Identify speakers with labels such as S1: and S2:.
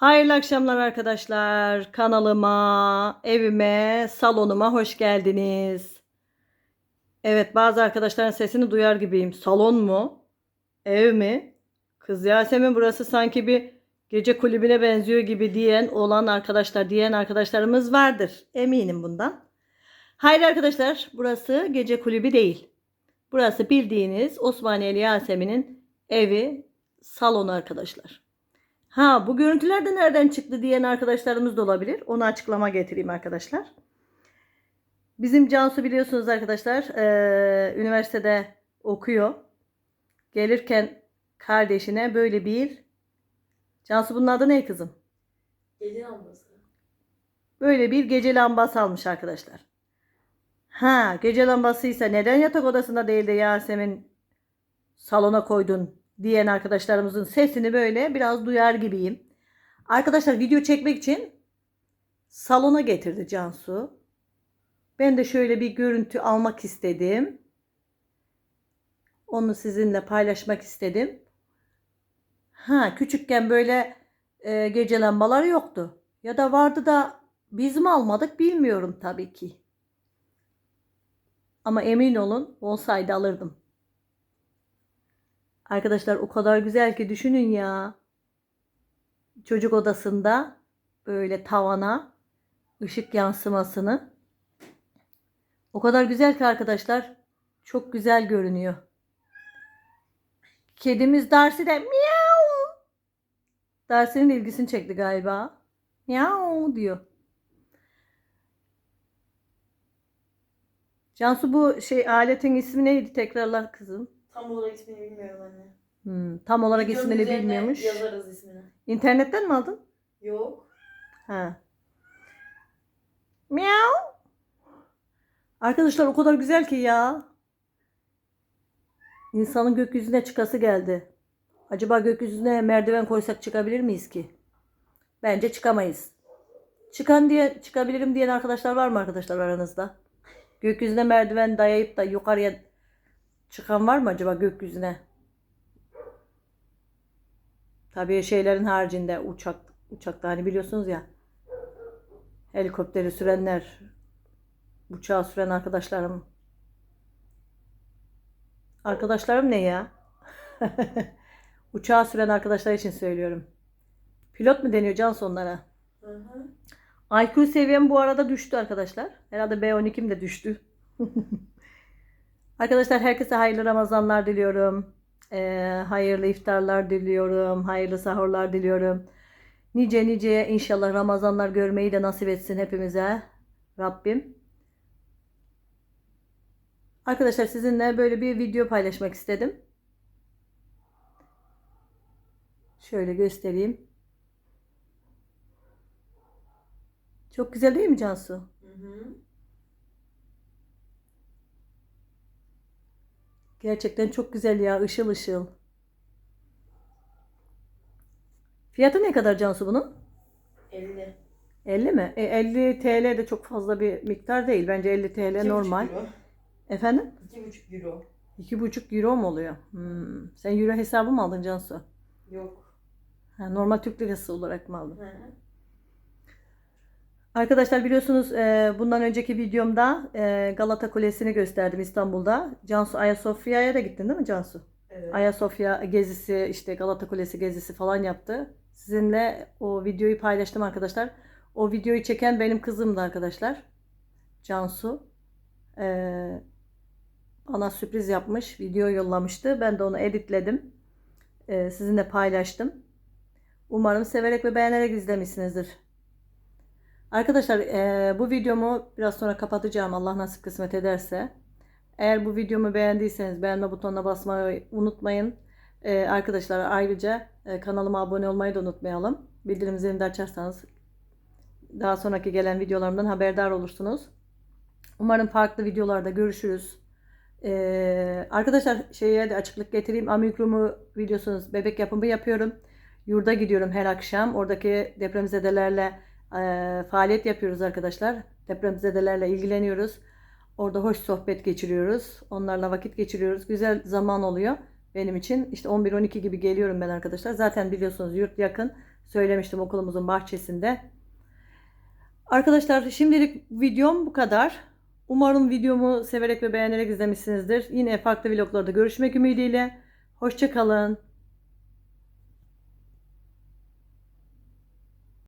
S1: Hayırlı akşamlar arkadaşlar. Kanalıma, evime, salonuma hoş geldiniz. Evet bazı arkadaşların sesini duyar gibiyim. Salon mu? Ev mi? Kız Yasemin burası sanki bir gece kulübüne benziyor gibi diyen olan arkadaşlar, diyen arkadaşlarımız vardır. Eminim bundan. Hayır arkadaşlar burası gece kulübü değil. Burası bildiğiniz Osmaniyeli Yasemin'in evi, salonu arkadaşlar. Ha bu görüntüler de nereden çıktı diyen arkadaşlarımız da olabilir. Onu açıklama getireyim arkadaşlar. Bizim Cansu biliyorsunuz arkadaşlar eee, üniversitede okuyor. Gelirken kardeşine böyle bir Cansu bunun adı ne kızım?
S2: Gece lambası.
S1: Böyle bir gece lambası almış arkadaşlar. Ha gece lambasıysa neden yatak odasında değil de Yasemin salona koydun diyen arkadaşlarımızın sesini böyle biraz duyar gibiyim. Arkadaşlar video çekmek için salona getirdi Cansu. Ben de şöyle bir görüntü almak istedim. Onu sizinle paylaşmak istedim. Ha küçükken böyle e, gece lambalar yoktu. Ya da vardı da biz mi almadık bilmiyorum tabii ki. Ama emin olun olsaydı alırdım. Arkadaşlar o kadar güzel ki düşünün ya. Çocuk odasında böyle tavana ışık yansımasını. O kadar güzel ki arkadaşlar. Çok güzel görünüyor. Kedimiz Darcy de miau. Darcy'nin ilgisini çekti galiba. Miau diyor. Cansu bu şey aletin ismi neydi tekrarla kızım?
S2: Tam olarak ismini bilmiyorum anne.
S1: Hmm, tam olarak
S2: Videonun
S1: ismini
S2: üzerine
S1: bilmiyormuş.
S2: Yazarız ismini.
S1: İnternetten mi aldın?
S2: Yok.
S1: Ha. Miau. Arkadaşlar o kadar güzel ki ya. İnsanın gökyüzüne çıkası geldi. Acaba gökyüzüne merdiven koysak çıkabilir miyiz ki? Bence çıkamayız. Çıkan diye çıkabilirim diyen arkadaşlar var mı arkadaşlar aranızda? Gökyüzüne merdiven dayayıp da yukarıya çıkan var mı acaba gökyüzüne? Tabii şeylerin haricinde uçak uçakta hani biliyorsunuz ya helikopteri sürenler uçağı süren arkadaşlarım arkadaşlarım ne ya? uçağı süren arkadaşlar için söylüyorum. Pilot mu deniyor can sonlara?
S2: Hı hı.
S1: IQ seviyem bu arada düştü arkadaşlar. Herhalde B12'm de düştü. arkadaşlar herkese hayırlı Ramazanlar diliyorum. Ee, hayırlı iftarlar diliyorum. Hayırlı sahurlar diliyorum. Nice nice inşallah Ramazanlar görmeyi de nasip etsin hepimize. Rabbim. Arkadaşlar sizinle böyle bir video paylaşmak istedim. Şöyle göstereyim. Çok güzel değil mi Cansu?
S2: Hı hı.
S1: Gerçekten çok güzel ya. ışıl ışıl. Fiyatı ne kadar Cansu bunun?
S2: 50.
S1: 50 mi? E, 50 TL de çok fazla bir miktar değil. Bence 50 TL
S2: 2,5
S1: normal.
S2: Euro.
S1: Efendim?
S2: 2,5 euro.
S1: 2,5 euro mu oluyor? Hmm. Sen euro hesabı mı aldın Cansu?
S2: Yok.
S1: Ha, normal Türk lirası olarak mı aldın?
S2: Hı hı.
S1: Arkadaşlar biliyorsunuz e, bundan önceki videomda e, Galata Kulesi'ni gösterdim İstanbul'da. Cansu Ayasofya'ya da gittin değil mi Cansu?
S2: Evet.
S1: Ayasofya gezisi işte Galata Kulesi gezisi falan yaptı. Sizinle o videoyu paylaştım arkadaşlar. O videoyu çeken benim kızımdı arkadaşlar. Cansu. Ee, bana sürpriz yapmış. Video yollamıştı. Ben de onu editledim. Ee, sizinle paylaştım. Umarım severek ve beğenerek izlemişsinizdir. Arkadaşlar ee, bu videomu biraz sonra kapatacağım Allah nasip kısmet ederse. Eğer bu videomu beğendiyseniz beğenme butonuna basmayı unutmayın. Ee, arkadaşlar ayrıca e, kanalıma abone olmayı da unutmayalım. Bildirim zilini de açarsanız daha sonraki gelen videolarımdan haberdar olursunuz. Umarım farklı videolarda görüşürüz. Ee, arkadaşlar şeye de açıklık getireyim. Amigrumu biliyorsunuz bebek yapımı yapıyorum. Yurda gidiyorum her akşam. Oradaki depremzedelerle faaliyet yapıyoruz arkadaşlar. Depremzedelerle ilgileniyoruz. Orada hoş sohbet geçiriyoruz. Onlarla vakit geçiriyoruz. Güzel zaman oluyor benim için. İşte 11-12 gibi geliyorum ben arkadaşlar. Zaten biliyorsunuz yurt yakın. söylemiştim okulumuzun bahçesinde. Arkadaşlar şimdilik videom bu kadar. Umarım videomu severek ve beğenerek izlemişsinizdir. Yine farklı vloglarda görüşmek ümidiyle. Hoşçakalın.